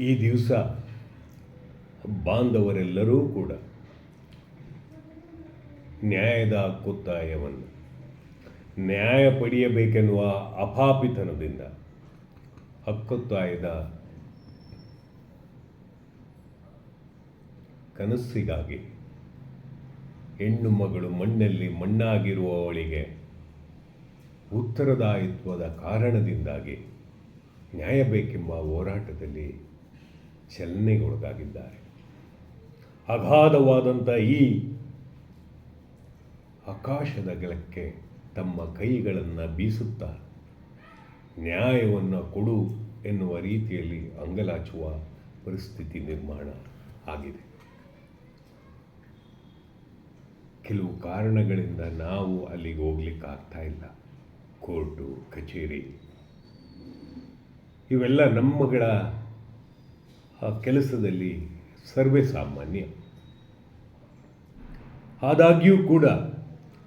ಈ ದಿವಸ ಬಾಂಧವರೆಲ್ಲರೂ ಕೂಡ ನ್ಯಾಯದ ಹಕ್ಕೊತ್ತಾಯವನ್ನು ನ್ಯಾಯ ಪಡೆಯಬೇಕೆನ್ನುವ ಅಪಾಪಿತನದಿಂದ ಹಕ್ಕೊತ್ತಾಯದ ಕನಸಿಗಾಗಿ ಹೆಣ್ಣು ಮಗಳು ಮಣ್ಣಲ್ಲಿ ಮಣ್ಣಾಗಿರುವವಳಿಗೆ ಉತ್ತರದಾಯಿತ್ವದ ಕಾರಣದಿಂದಾಗಿ ನ್ಯಾಯ ಬೇಕೆಂಬ ಹೋರಾಟದಲ್ಲಿ ಚಲನೆಗೊಳಗಾಗಿದ್ದಾರೆ ಅಗಾಧವಾದಂಥ ಈ ಆಕಾಶದ ಗಳಕ್ಕೆ ತಮ್ಮ ಕೈಗಳನ್ನು ಬೀಸುತ್ತಾ ನ್ಯಾಯವನ್ನು ಕೊಡು ಎನ್ನುವ ರೀತಿಯಲ್ಲಿ ಅಂಗಲಾಚುವ ಪರಿಸ್ಥಿತಿ ನಿರ್ಮಾಣ ಆಗಿದೆ. ಕೆಲವು ಕಾರಣಗಳಿಂದ ನಾವು ಅಲ್ಲಿಗೆ ಹೋಗ್ಲಿಕ್ಕೆ ಆಗ್ತಾ ಇಲ್ಲ. ಕೋರ್ಟು, ಕಚೇರಿ, ಇವೆಲ್ಲ ನಮ್ಮಗಳ ಆ ಕೆಲಸದಲ್ಲಿ ಸರ್ವೇ ಸಾಮಾನ್ಯ. ಆದಾಗ್ಯೂ ಕೂಡ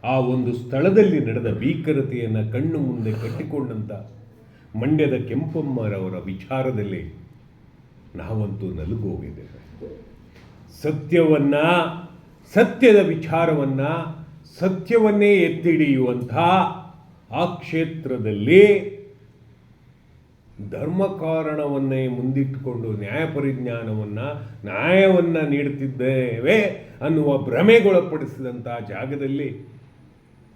ಆ ಒಂದು ಸ್ಥಳದಲ್ಲಿ ನಡೆದ ಭೀಕರತೆಯನ್ನು ಕಣ್ಣು ಮುಂದೆ ಕಟ್ಟಿಕೊಂಡಂಥ ಮಂಡ್ಯದ ಕೆಂಪಮ್ಮರವರ ವಿಚಾರದಲ್ಲಿ ನಾವಂತೂ ನಲುಗೋಗಿದ್ದೇವೆ. ಸತ್ಯವನ್ನ, ಸತ್ಯದ ವಿಚಾರವನ್ನ, ಸತ್ಯವನ್ನೇ ಎತ್ತಿಡಿಯುವಂಥ ಆ ಕ್ಷೇತ್ರದಲ್ಲಿ ಧರ್ಮ ಕಾರಣವನ್ನೇ ಮುಂದಿಟ್ಟುಕೊಂಡು ನ್ಯಾಯ ಪರಿಜ್ಞಾನವನ್ನು ನ್ಯಾಯವನ್ನು ನೀಡುತ್ತಿದ್ದೇವೆ ಅನ್ನುವ ಭ್ರಮೆಗೊಳಪಡಿಸಿದಂಥ ಜಾಗದಲ್ಲಿ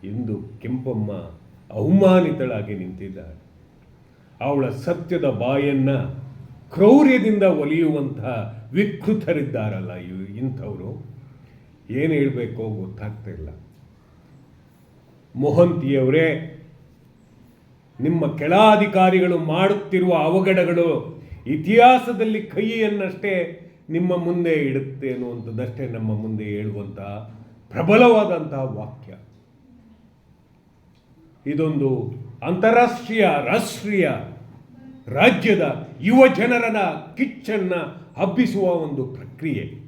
ಇಂದು ಕೆಂಪಮ್ಮ ಅವಮಾನಿತಳಾಗಿ ನಿಂತಿದ್ದಾಳೆ. ಅವಳ ಸತ್ಯದ ಬಾಯನ್ನು ಕ್ರೌರ್ಯದಿಂದ ಒಲಿಯುವಂತಹ ವಿಕೃತರಿದ್ದಾರಲ್ಲ ಇವು ಇಂಥವರು. ಏನು ಹೇಳಬೇಕೋ ಗೊತ್ತಾಗ್ತಾ ಇಲ್ಲ. ಮೊಹಂತಿಯವರೇ ನಿಮ್ಮ ಕೆಳಾಧಿಕಾರಿಗಳು ಮಾಡುತ್ತಿರುವ ಅವಘಡಗಳು ಇತಿಹಾಸದಲ್ಲಿ ಕೈಯನ್ನಷ್ಟೇ ನಿಮ್ಮ ಮುಂದೆ ಇಡುತ್ತೆ ಅನ್ನುವಂಥದ್ದಷ್ಟೇ ನಮ್ಮ ಮುಂದೆ ಹೇಳುವಂತಹ ಪ್ರಬಲವಾದಂತಹ ವಾಕ್ಯ. ಇದೊಂದು ಅಂತಾರಾಷ್ಟ್ರೀಯ ರಾಷ್ಟ್ರೀಯ ರಾಜ್ಯದ ಯುವ ಜನರನ ಕಿಚ್ಚನ್ನ ಹಬ್ಬಿಸುವ ಒಂದು ಪ್ರಕ್ರಿಯೆ.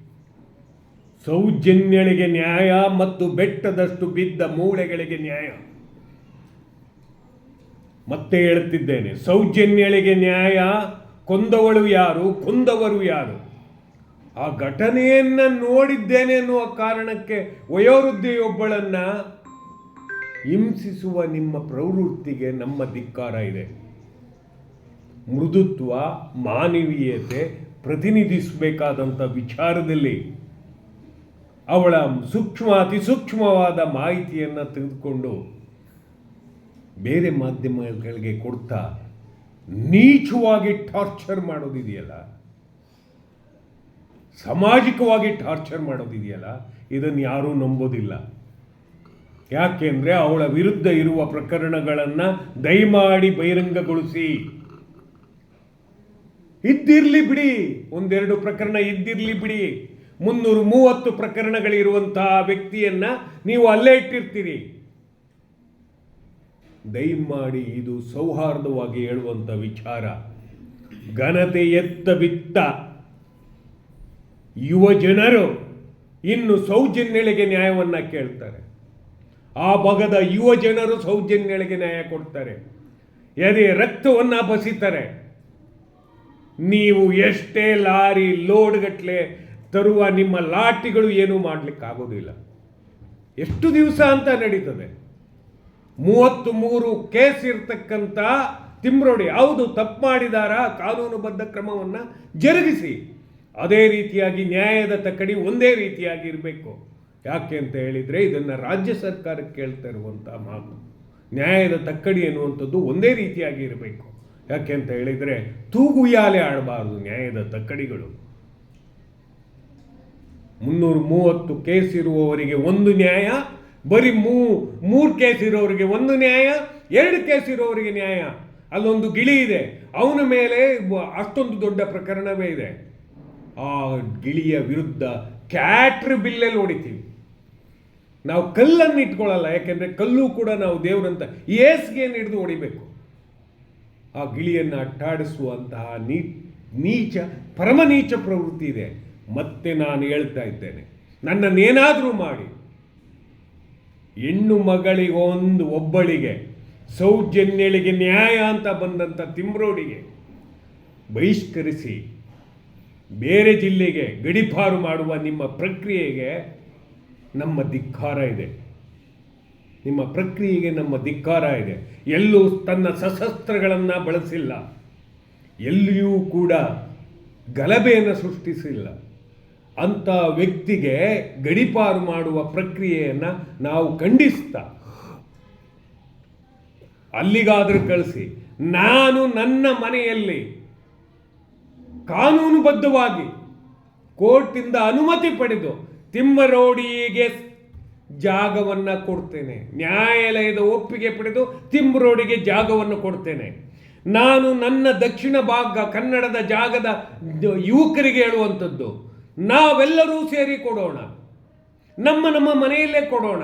ಸೌಜನ್ಯಳಿಗೆ ನ್ಯಾಯ ಮತ್ತು ಬೆಟ್ಟದಷ್ಟು ಬಿದ್ದ ಮೂಳೆಗಳಿಗೆ ನ್ಯಾಯ. ಮತ್ತೆ ಹೇಳುತ್ತಿದ್ದೇನೆ, ಸೌಜನ್ಯಳಿಗೆ ನ್ಯಾಯ, ಕೊಂದವಳು ಯಾರು, ಕೊಂದವರು ಯಾರು? ಆ ಘಟನೆಯನ್ನ ನೋಡಿದ್ದೇನೆ ಎನ್ನುವ ಕಾರಣಕ್ಕೆ ವಯೋವೃದ್ಧೆಯೊಬ್ಬಳನ್ನ ಹಿಂಸಿಸುವ ನಿಮ್ಮ ಪ್ರವೃತ್ತಿಗೆ ನಮ್ಮ ಧಿಕ್ಕಾರ ಇದೆ. ಮೃದುತ್ವ, ಮಾನವೀಯತೆ ಪ್ರತಿನಿಧಿಸಬೇಕಾದಂಥ ವಿಚಾರದಲ್ಲಿ ಅವಳ ಸೂಕ್ಷ್ಮ, ಅತಿ ಸೂಕ್ಷ್ಮವಾದ ಮಾಹಿತಿಯನ್ನು ತೆಗೆದುಕೊಂಡು ಬೇರೆ ಮಾಧ್ಯಮಗಳಿಗೆ ಕೊಡ್ತಾ ನೀಚವಾಗಿ ಟಾರ್ಚರ್ ಮಾಡೋದಿದೆಯಲ್ಲ? ಸಾಮಾಜಿಕವಾಗಿ ಟಾರ್ಚರ್ ಮಾಡೋದಿದೆಯಲ್ಲ? ಇದನ್ನು ಯಾರೂ ನಂಬೋದಿಲ್ಲ. ಯಾಕೆಂದರೆ ಅವಳ ವಿರುದ್ಧ ಇರುವ ಪ್ರಕರಣಗಳನ್ನು ದಯಮಾಡಿ ಬಹಿರಂಗಗೊಳಿಸಿ. ಇದ್ದಿರಲಿ ಬಿಡಿ, ಒಂದೆರಡು ಪ್ರಕರಣ ಇದ್ದಿರಲಿ ಬಿಡಿ. ಮುನ್ನೂರು ಮೂವತ್ತು ಪ್ರಕರಣಗಳಿರುವಂತಹ ವ್ಯಕ್ತಿಯನ್ನು ನೀವು ಅಲ್ಲೇ ಇಟ್ಟಿರ್ತೀರಿ. ದಯಮಾಡಿ ಇದು ಸೌಹಾರ್ದವಾಗಿ ಹೇಳುವಂಥ ವಿಚಾರ. ಘನತೆ ಎತ್ತ ಬಿತ್ತ ಯುವ ಜನರು ಇನ್ನು ಸೌಜನ್ಯಳಿಗೆ ನ್ಯಾಯವನ್ನು ಕೇಳ್ತಾರೆ. ಆ ಭಾಗದ ಯುವ ಜನರು ಸೌಜನ್ಯಳಿಗೆ ನ್ಯಾಯ ಕೊಡ್ತಾರೆ. ಎದೆ ರಕ್ತವನ್ನು ಬಸಿತಾರೆ. ನೀವು ಎಷ್ಟೇ ಲಾರಿ ಲೋಡ್ಗಟ್ಲೆ ತರುವ ನಿಮ್ಮ ಲಾಟಿಗಳು ಏನೂ ಮಾಡಲಿಕ್ಕಾಗೋದಿಲ್ಲ. ಎಷ್ಟು ದಿವಸ ಅಂತ ನಡೀತದೆ. ಮೂವತ್ತು ಮೂರು ಕೇಸ್ ಇರ್ತಕ್ಕಂಥ ತಿಮ್ರೋಡಿ, ಹೌದು, ತಪ್ಪು ಮಾಡಿದಾರ? ಕಾನೂನುಬದ್ಧ ಕ್ರಮವನ್ನು ಜರುಗಿಸಿ. ಅದೇ ರೀತಿಯಾಗಿ ನ್ಯಾಯದ ತಕ್ಕಡಿ ಒಂದೇ ರೀತಿಯಾಗಿ ಇರಬೇಕು. ಯಾಕೆ ಅಂತ ಹೇಳಿದರೆ, ಇದನ್ನು ರಾಜ್ಯ ಸರ್ಕಾರಕ್ಕೆ ಕೇಳ್ತಾ ಇರುವಂಥ ಮಾತು. ನ್ಯಾಯದ ತಕ್ಕಡಿ ಎನ್ನುವಂಥದ್ದು ಒಂದೇ ರೀತಿಯಾಗಿ ಇರಬೇಕು. ಯಾಕೆ ಅಂತ ಹೇಳಿದರೆ ತೂಗುಯಾಲೆ ಆಡಬಾರದು ನ್ಯಾಯದ ತಕ್ಕಡಿಗಳು ಮುನ್ನೂರ ಮೂವತ್ತು ಕೇಸ್ ಇರುವವರಿಗೆ ಒಂದು ನ್ಯಾಯ ಬರೀ ಮೂ, ಮೂರು ಕೇಸ್ ಇರೋರಿಗೆ ಒಂದು ನ್ಯಾಯ, ಎರಡು ಕೇಸ್ ಇರೋರಿಗೆ ನ್ಯಾಯ. ಅಲ್ಲೊಂದು ಗಿಳಿ ಇದೆ. ಅವನ ಮೇಲೆ ಅಷ್ಟೊಂದು ದೊಡ್ಡ ಪ್ರಕರಣವೇ ಇದೆ. ಆ ಗಿಳಿಯ ವಿರುದ್ಧ ಕ್ಯಾಟ್ರ್ ಬಿಲ್ಲಲ್ಲಿ ಹೊಡಿತೀವಿ. ನಾವು ಕಲ್ಲನ್ನು ಇಟ್ಕೊಳ್ಳಲ್ಲ, ಯಾಕೆಂದರೆ ಕಲ್ಲು ಕೂಡ ನಾವು ದೇವರಂತ ಏಸ್ಗೆ ಹಿಡಿದು ಹೊಡಿಬೇಕು. ಆ ಗಿಳಿಯನ್ನು ಅಟ್ಟಾಡಿಸುವಂತಹ ನೀ, ನೀಚ ಪರಮ ನೀಚ ಪ್ರವೃತ್ತಿ ಇದೆ. ಮತ್ತೆ ನಾನು ಹೇಳ್ತಾ ಇದ್ದೇನೆ. ನನ್ನನ್ನೇನಾದರೂ ಮಾಡಿ ಹೆಣ್ಣು ಮಗಳಿಗೊಂದು ಒಬ್ಬಳಿಗೆ ಸೌಜನ್ಯಳಿಗೆ ನ್ಯಾಯ ಅಂತ ಬಂದಂಥ ತಿಮ್ರೋಡಿಗೆ ಬಹಿಷ್ಕರಿಸಿ ಬೇರೆ ಜಿಲ್ಲೆಗೆ ಗಡಿಪಾರು ಮಾಡುವ ನಿಮ್ಮ ಪ್ರಕ್ರಿಯೆಗೆ ನಮ್ಮ ಧಿಕ್ಕಾರ ಇದೆ. ನಿಮ್ಮ ಪ್ರಕ್ರಿಯೆಗೆ ನಮ್ಮ ಧಿಕ್ಕಾರ ಇದೆ. ಎಲ್ಲೂ ತನ್ನ ಸಶಸ್ತ್ರಗಳನ್ನು ಬಳಸಿಲ್ಲ. ಎಲ್ಲಿಯೂ ಕೂಡ ಗಲಭೆಯನ್ನು ಸೃಷ್ಟಿಸಿಲ್ಲ. ಅಂಥ ವ್ಯಕ್ತಿಗೆ ಗಡಿಪಾರು ಮಾಡುವ ಪ್ರಕ್ರಿಯೆಯನ್ನು ನಾವು ಖಂಡಿಸ್ತಾ. ಅಲ್ಲಿಗಾದರೂ ಕಳಿಸಿ, ನಾನು ನನ್ನ ಮನೆಯಲ್ಲಿ ಕಾನೂನುಬದ್ಧವಾಗಿ ಕೋರ್ಟಿಂದ ಅನುಮತಿ ಪಡೆದು ತಿಮ್ಮರೋಡಿಗೆ ಜಾಗವನ್ನು ಕೊಡ್ತೇನೆ, ನ್ಯಾಯಾಲಯದ ಒಪ್ಪಿಗೆ ಪಡೆದು ತಿಮ್ಮರೋಡಿಗೆ ಜಾಗವನ್ನು ಕೊಡ್ತೇನೆ. ನಾನು ನನ್ನ ದಕ್ಷಿಣ ಭಾಗ ಕನ್ನಡದ ಜಾಗದ ಯುವಕರಿಗೆ ಹೇಳುವಂಥದ್ದು ನಾವೆಲ್ಲರೂ ಸೇರಿ ಕೊಡೋಣ. ನಮ್ಮ ನಮ್ಮ ಮನೆಯಲ್ಲೇ ಕೊಡೋಣ.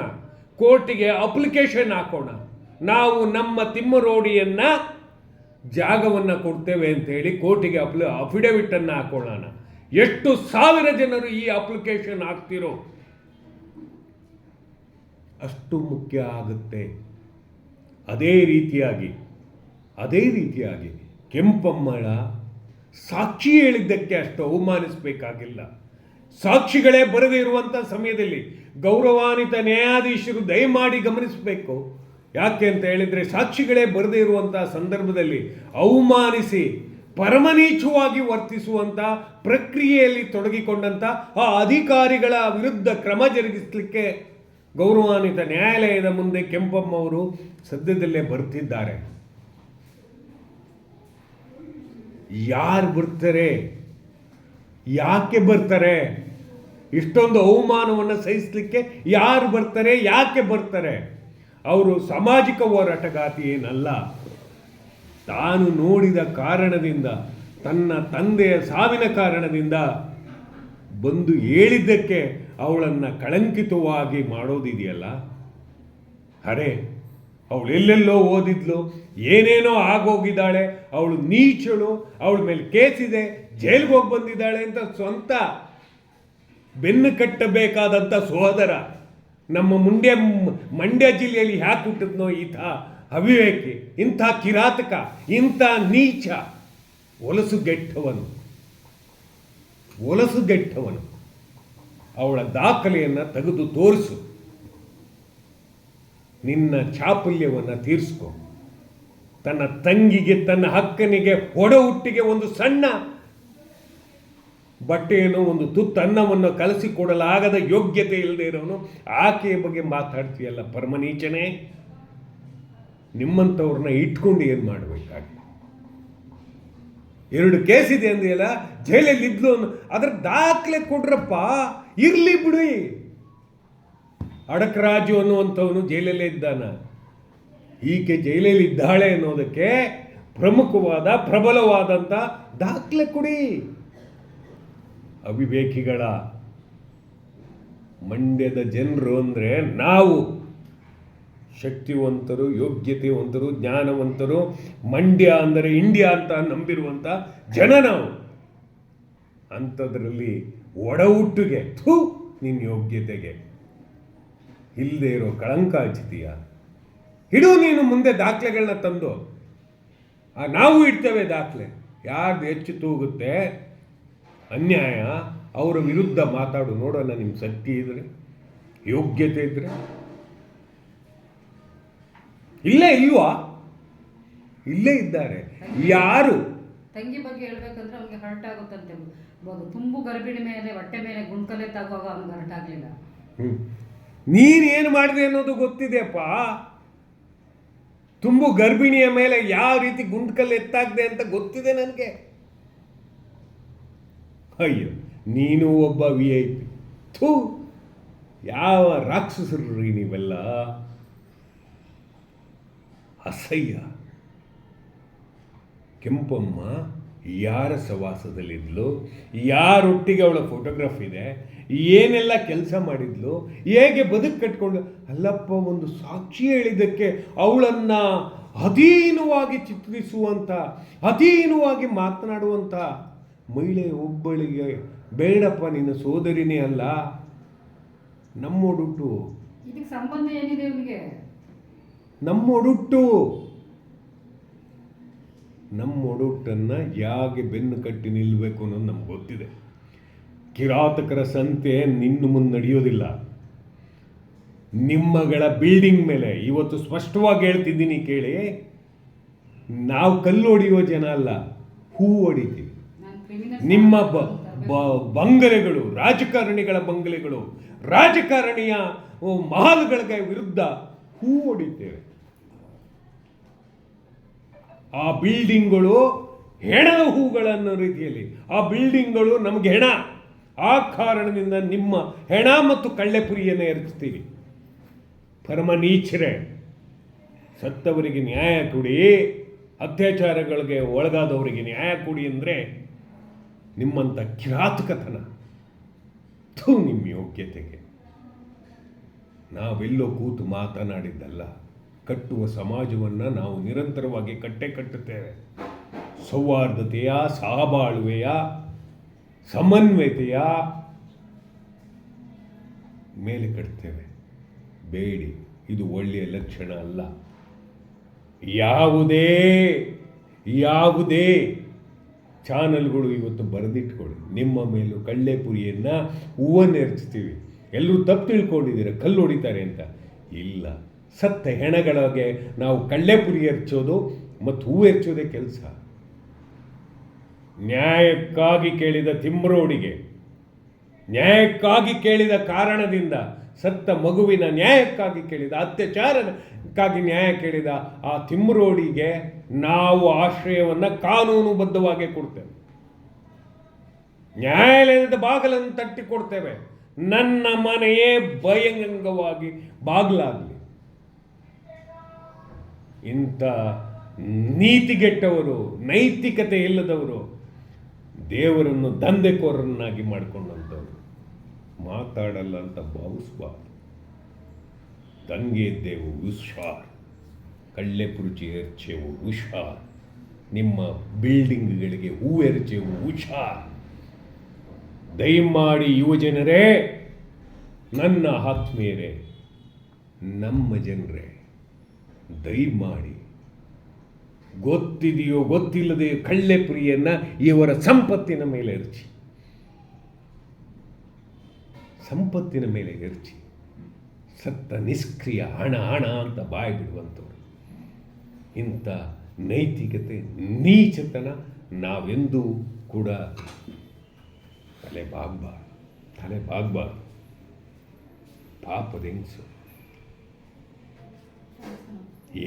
ಕೋರ್ಟಿಗೆ ಅಪ್ಲಿಕೇಶನ್ ಹಾಕೋಣ. ನಾವು ನಮ್ಮ ತಿಮ್ಮರೋಡಿಯನ್ನು ಜಾಗವನ್ನು ಕೊಡ್ತೇವೆ ಅಂತೇಳಿ ಕೋರ್ಟಿಗೆ ಅಪ್ಲಿ ಅಫಿಡವಿಟನ್ನು ಹಾಕೊಳ್ಳೋಣ. ಎಷ್ಟು ಸಾವಿರ ಜನರು ಈ ಅಪ್ಲಿಕೇಶನ್ ಹಾಕ್ತಿರೋ ಅಷ್ಟು ಮುಖ್ಯ ಆಗುತ್ತೆ. ಅದೇ ರೀತಿಯಾಗಿ ಅದೇ ರೀತಿಯಾಗಿ ಕೆಂಪಮ್ಮಳ ಸಾಕ್ಷಿ ಹೇಳಿದ್ದಕ್ಕೆ ಅಷ್ಟು ಅವಮಾನಿಸಬೇಕಾಗಿಲ್ಲ. ಸಾಕ್ಷಿಗಳೇ ಬರದೇ ಇರುವಂಥ ಸಮಯದಲ್ಲಿ ಗೌರವಾನ್ವಿತ ನ್ಯಾಯಾಧೀಶರು ದಯಮಾಡಿ ಗಮನಿಸಬೇಕು. ಯಾಕೆ ಅಂತ ಹೇಳಿದರೆ ಸಾಕ್ಷಿಗಳೇ ಬರದೇ ಇರುವಂಥ ಸಂದರ್ಭದಲ್ಲಿ ಅವಮಾನಿಸಿ ಪರಮನೀಚವಾಗಿ ವರ್ತಿಸುವಂಥ ಪ್ರಕ್ರಿಯೆಯಲ್ಲಿ ತೊಡಗಿಕೊಂಡಂಥ ಆ ಅಧಿಕಾರಿಗಳ ವಿರುದ್ಧ ಕ್ರಮ ಜರುಗಿಸಲಿಕ್ಕೆ ಗೌರವಾನ್ವಿತ ನ್ಯಾಯಾಲಯದ ಮುಂದೆ ಕೆಂಪಮ್ಮ ಅವರು ಸದ್ಯದಲ್ಲೇ ಬರ್ತಿದ್ದಾರೆ. ಯಾರು ಬರ್ತಾರೆ? ಯಾಕೆ ಬರ್ತಾರೆ? ಇಷ್ಟೊಂದು ಅವಮಾನವನ್ನು ಸಹಿಸಲಿಕ್ಕೆ ಯಾರು ಬರ್ತಾರೆ? ಯಾಕೆ ಬರ್ತಾರೆ? ಅವರು ಸಾಮಾಜಿಕ ಹೋರಾಟಗಾತಿ ಏನಲ್ಲ. ತಾನು ನೋಡಿದ ಕಾರಣದಿಂದ, ತನ್ನ ತಂದೆಯ ಸಾವಿನ ಕಾರಣದಿಂದ ಬಂದು ಹೇಳಿದ್ದಕ್ಕೆ ಅವಳನ್ನು ಕಳಂಕಿತವಾಗಿ ಮಾಡೋದಿದೆಯಲ್ಲ? ಅರೆ, ಅವಳು ಎಲ್ಲೆಲ್ಲೋ ಓದಿದ್ಲು, ಏನೇನೋ ಆಗೋಗಿದ್ದಾಳೆ, ಅವಳು ನೀಚಳು, ಅವಳ ಮೇಲೆ ಕೇಸಿದೆ ಜೈಲಿಗೆ ಹೋಗಿ ಬಂದಿದ್ದಾಳೆ ಅಂತ ಸ್ವಂತ ಬೆನ್ನು ಕಟ್ಟಬೇಕಾದಂಥ ಸೋದರ ನಮ್ಮ ಮುಂಡ್ಯ ಮಂಡ್ಯ ಜಿಲ್ಲೆಯಲ್ಲಿ ಯಾಕೆ ಹುಟ್ಟಿದ್ನೋ ಈತ ಅವಿವೇಕಿ, ಇಂಥ ಕಿರಾತಕ, ಇಂಥ ನೀಚ ವಲಸು ಗೆಟ್ಟವನು. ಅವಳ ದಾಖಲೆಯನ್ನು ತೆಗೆದು ತೋರಿಸು. ನಿನ್ನ ಚಾಪಲ್ಯವನ್ನು ತೀರಿಸ್ಕೊ. ತನ್ನ ತಂಗಿಗೆ, ತನ್ನ ಹಕ್ಕನಿಗೆ ಹೊಡ ಹುಟ್ಟಿಗೆ ಒಂದು ಸಣ್ಣ ಬಟ್ಟೆಯನ್ನು ಒಂದು ತುತ್ತು ಅನ್ನವನ್ನು ಕಲಸಿಕೊಡಲಾಗದ ಯೋಗ್ಯತೆ ಇಲ್ಲದೆ ಇರೋನು, ಆಕೆಯ ಬಗ್ಗೆ ಮಾತಾಡ್ತೀಯಲ್ಲ ಪರಮನೀಚನೆ? ನಿಮ್ಮಂಥವ್ರನ್ನ ಇಟ್ಕೊಂಡು ಏನು ಮಾಡಬೇಕಾಗಿ? ಎರಡು ಕೇಸ್ ಇದೆ ಅಂದಿಯಲ್ಲ, ಜೈಲಲ್ಲಿ ಇದ್ಲು ಅದ್ರ ದಾಖಲೆ ಕೊಡ್ರಪ್ಪ, ಇರ್ಲಿ ಬಿಡಿ. ಅಡಕರಾಜು ಅನ್ನುವಂಥವನು ಜೈಲಲ್ಲೇ ಇದ್ದಾನ. ಈಕೆ ಜೈಲಲ್ಲಿ ಇದ್ದಾಳೆ ಅನ್ನೋದಕ್ಕೆ ಪ್ರಮುಖವಾದ ಪ್ರಬಲವಾದಂಥ ದಾಖಲೆ ಕೊಡಿ. ಅವಿವೇಕಿಗಳ ಮಂಡ್ಯದ ಜನರು ಅಂದರೆ ನಾವು. ಶಕ್ತಿವಂತರು, ಯೋಗ್ಯತೆವಂತರು, ಜ್ಞಾನವಂತರು, ಮಂಡ್ಯ ಅಂದರೆ ಇಂಡಿಯಾ ಅಂತ ನಂಬಿರುವಂಥ ಜನ ನಾವು. ಅಂಥದ್ರಲ್ಲಿ ಒಡ ಹುಟ್ಟಿಗೆ ಥೂ, ನಿನ್ನ ಯೋಗ್ಯತೆಗೆ. ಇಲ್ಲದೆ ಇರೋ ಕಳಂಕ ಹಚ್ಚಿದೀಯ. ಇಡು ನೀನು ಮುಂದೆ ದಾಖಲೆಗಳನ್ನ ತಂದು. ನಾವು ಇಡ್ತೇವೆ ದಾಖಲೆ. ಯಾರ್ದು ಹೆಚ್ಚು ತೂಗುತ್ತೆ ಅನ್ಯಾಯ ಅವರ ವಿರುದ್ಧ ಮಾತಾಡು ನೋಡೋಣ ನಿಮ್ಮ ಶಕ್ತಿ ಇದ್ರೆ ಯೋಗ್ಯತೆ ಇದ್ರೆ. ಇಲ್ಲೇ ಇಲ್ವಾ? ಇಲ್ಲೇ ಇದ್ದಾರೆ. ಯಾರು? ತಂಗಿ ಬಗ್ಗೆ ಹೇಳ್ಬೇಕಂದ್ರೆ ಅವ್ನಿಗೆ ಹರ್ಟ್ ಆಗುತ್ತಂತೆ. ತುಂಬು ಗರ್ಭಿಣಿ ಮೇಲೆ ಹೊಟ್ಟೆ ಮೇಲೆ ಗುಂಡ್ಕಲೆ ತಗುವಾಗ ಅವ್ನಿಗೆ ಹರ್ಟ್ ಆಗಲಿಲ್ಲ. ಹ್ಮ್. ನೀನ್ ಏನು ಮಾಡಿದೆ ಅನ್ನೋದು ಗೊತ್ತಿದೆಯಪ್ಪ? ತುಂಬು ಗರ್ಭಿಣಿಯ ಮೇಲೆ ಯಾವ ರೀತಿ ಗುಂಡ್ಕಲ್ಲು ಎತ್ತಾಗದೆ ಅಂತ ಗೊತ್ತಿದೆ ನನಗೆ. ಅಯ್ಯೋ, ನೀನು ಒಬ್ಬ ವಿ ಐ ಪಿ ಥೂ, ಯಾವ ರಾಕ್ಷಸರು ರೀ ನೀವೆಲ್ಲ? ಅಸಹ್ಯ. ಕೆಂಪಮ್ಮ, ಯಾರ ಸವಾಸದಲ್ಲಿದ್ಲು? ಯಾರೊಟ್ಟಿಗೆ ಅವಳ ಫೋಟೋಗ್ರಾಫ್ ಇದೆ? ಏನೆಲ್ಲ ಕೆಲಸ ಮಾಡಿದ್ಲು? ಹೇಗೆ ಬದುಕು ಕಟ್ಕೊಂಡು? ಅಲ್ಲಪ್ಪ, ಒಂದು ಸಾಕ್ಷಿ ಹೇಳಿದ್ದಕ್ಕೆ ಅವಳನ್ನು ಅಧೀನವಾಗಿ ಚಿತ್ರಿಸುವಂಥ, ಅಧೀನವಾಗಿ ಮಾತನಾಡುವಂಥ ಮಹಿಳೆ ಒಬ್ಬಳಿಗೆ ಬೇಡಪ್ಪ ನಿನ್ನ ಸೋದರಿನೇ ಅಲ್ಲ. ನಮ್ಮೊಡುಟ್ಟು. ಇದಕ್ಕೆ ಸಂಬಂಧ ಏನಿದೆ ಇವನಿಗೆ? ನಮ್ಮೊಡುಟ್ಟು. ನಮ್ಮ ಒಡೊಟ್ಟನ್ನು ಯಾಕೆ ಬೆನ್ನು ಕಟ್ಟಿ ನಿಲ್ಲಬೇಕು ಅನ್ನೋದು ನಮ್ಗೆ ಗೊತ್ತಿದೆ. ಕಿರಾತಕರ ಸಂತೆ ನಿನ್ನ ಮುಂದೆ ನಡೆಯೋದಿಲ್ಲ. ನಿಮ್ಮಗಳ ಬಿಲ್ಡಿಂಗ್ ಮೇಲೆ ಇವತ್ತು ಸ್ಪಷ್ಟವಾಗಿ ಹೇಳ್ತಿದ್ದೀನಿ ಕೇಳಿ. ನಾವು ಕಲ್ಲು ಹೊಡೆಯುವ ಜನ ಅಲ್ಲ ಹೂ ಹೊಡಿತೀವಿ. ನಿಮ್ಮ ಬಂಗಲೆಗಳು, ರಾಜಕಾರಣಿಗಳ ಬಂಗಲೆಗಳು, ರಾಜಕಾರಣಿಯ ಮಹಲ್ಗಳಿಗೆ ವಿರುದ್ಧ ಹೂ ಹೊಡಿತೇವೆ. ಆ ಬಿಲ್ಡಿಂಗ್ಗಳು ಹೆಣದ ಹೂಗಳನ್ನೋ ರೀತಿಯಲ್ಲಿ, ಆ ಬಿಲ್ಡಿಂಗ್ಗಳು ನಮಗೆ ಹೆಣ. ಆ ಕಾರಣದಿಂದ ನಿಮ್ಮ ಹೆಣ ಮತ್ತು ಕಳ್ಳೆಪುರಿಯನ್ನು ಎರಚ್ತೀವಿ. ಪರಮ ನೀಚರೆ, ಸತ್ತವರಿಗೆ ನ್ಯಾಯ ಕೊಡಿ, ಅತ್ಯಾಚಾರಗಳಿಗೆ ಒಳಗಾದವರಿಗೆ ನ್ಯಾಯ ಕೊಡಿ ಅಂದರೆ ನಿಮ್ಮಂಥ ಕಿರಾತಕತನ ಥೂ ನಿಮ್ಮ ಯೋಗ್ಯತೆಗೆ. ನಾವೆಲ್ಲೋ ಕೂತು ಮಾತನಾಡಿದ್ದಲ್ಲ, ಕಟ್ಟುವ ಸಮಾಜವನ್ನು ನಾವು ನಿರಂತರವಾಗಿ ಕಟ್ಟೆ ಕಟ್ಟುತ್ತೇವೆ. ಸೌಹಾರ್ದತೆಯ, ಸಹಬಾಳ್ವೆಯ, ಸಮನ್ವಯತೆಯ ಮೇಲೆ ಕಟ್ತೇವೆ. ಬೇಡಿ, ಇದು ಒಳ್ಳೆಯ ಲಕ್ಷಣ ಅಲ್ಲ. ಯಾವುದೇ ಯಾವುದೇ ಚಾನಲ್ಗಳು ಇವತ್ತು ಬರೆದಿಟ್ಕೊಳ್ಳಿ. ನಿಮ್ಮ ಮೇಲೂ ಕಳ್ಳೆಪುರಿಯನ್ನು ಹೂವನ್ನು ಎರಚ್ತೀವಿ ಎಲ್ಲರೂ ತಪ್ಪು ತಿಳ್ಕೊಂಡಿದ್ದೀರ? ಕಲ್ಲು ಹೊಡಿತಾರೆ ಅಂತ. ಇಲ್ಲ. ಸತ್ತ ಹೆಣಗಳಿಗೆ ನಾವು ಕಳ್ಳೆಪುರಿ ಎರಚೋದು ಮತ್ತು ಹೂವು ಎರಚೋದೇ ಕೆಲಸ. ನ್ಯಾಯಕ್ಕಾಗಿ ಕೇಳಿದ ತಿಮ್ರೋಡಿಗೆ ನ್ಯಾಯಕ್ಕಾಗಿ ಕೇಳಿದ ಕಾರಣದಿಂದ ಸತ್ತ ಮಗುವಿನ ನ್ಯಾಯಕ್ಕಾಗಿ ಕೇಳಿದ, ಅತ್ಯಾಚಾರಕ್ಕಾಗಿ ನ್ಯಾಯ ಕೇಳಿದ ಆ ತಿಮ್ರೋಡಿಗೆ ನಾವು ಆಶ್ರಯವನ್ನು ಕಾನೂನುಬದ್ಧವಾಗಿ ಕೊಡ್ತೇವೆ. ನ್ಯಾಯಾಲಯದ ಬಾಗಿಲನ್ನು ತಟ್ಟಿ ಕೊಡ್ತೇವೆ ನನ್ನ ಮನೆಯೇ ಬಹಿರಂಗವಾಗಿ ಬಾಗಿಲಾಗಲಿ. ಇಂಥ ನೀತಿಗೆಟ್ಟವರು, ನೈತಿಕತೆ ಇಲ್ಲದವರು ದೇವರನ್ನು ದಂಧೆಕೋರನ್ನಾಗಿ ಮಾಡಿಕೊಂಡಂಥವ್ರು. ಮಾತಾಡಲ್ಲ ಅಂತ ಭಾವಿಸ್ಬಾರ್ದು ದಂಗೆ ದೇವು ಹುಷಾರ್ ಕಳ್ಳೆ ಪುರುಚಿ ಎರಚೆವು ಹುಷಾರ್ ನಿಮ್ಮ ಬಿಲ್ಡಿಂಗ್ಗಳಿಗೆ ಹೂ ಎರಚೆವು ಹುಷಾರ್ ದಯಮಾಡಿ ಯುವಜನರೇ ನನ್ನ ಆತ್ಮೀಯರೇ, ನಮ್ಮ ಜನರೇ, ದಯಮಾಡಿ. ಗೊತ್ತಿದೆಯೋ ಗೊತ್ತಿಲ್ಲದೆಯೋ ಕಳ್ಳೆ ಪ್ರಿಯನ್ನ ಇವರ ಸಂಪತ್ತಿನ ಮೇಲೆ ಎರಚಿ. ಸಂಪತ್ತಿನ ಮೇಲೆ ಎರಚಿ ಸತ್ತ ನಿಷ್ಕ್ರಿಯ ಹಣ ಹಣ ಅಂತ ಬಾಯಿ ಬಿಡುವಂಥವ್ರು. ಇಂಥ ನೈತಿಕತೆ, ನೀಚತನ ನಾವೆಂದೂ ಕೂಡ ತಲೆ ಬಾಗ್ಬಾರ್ದು ತಲೆ ಬಾಗ್ಬಾರ್ದು ಪಾಪದೆಂಗಸು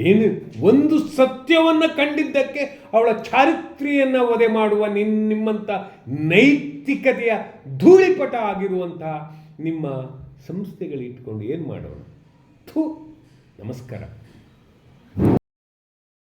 ಏನು, ಒಂದು ಸತ್ಯವನ್ನು ಕಂಡಿದ್ದಕ್ಕೆ ಅವಳ ಚಾರಿತ್ರಿಯನ್ನು ವಧೆ ಮಾಡುವ ನಿನ್ನ ನಿಮ್ಮಂಥ ನೈತಿಕತೆಯ ಧೂಳಿಪಟ ಆಗಿರುವಂತಹ ನಿಮ್ಮ ಸಂಸ್ಥೆಗಳಿಟ್ಕೊಂಡು ಏನು ಮಾಡೋಣ? ಥೂ ನಮಸ್ಕಾರ.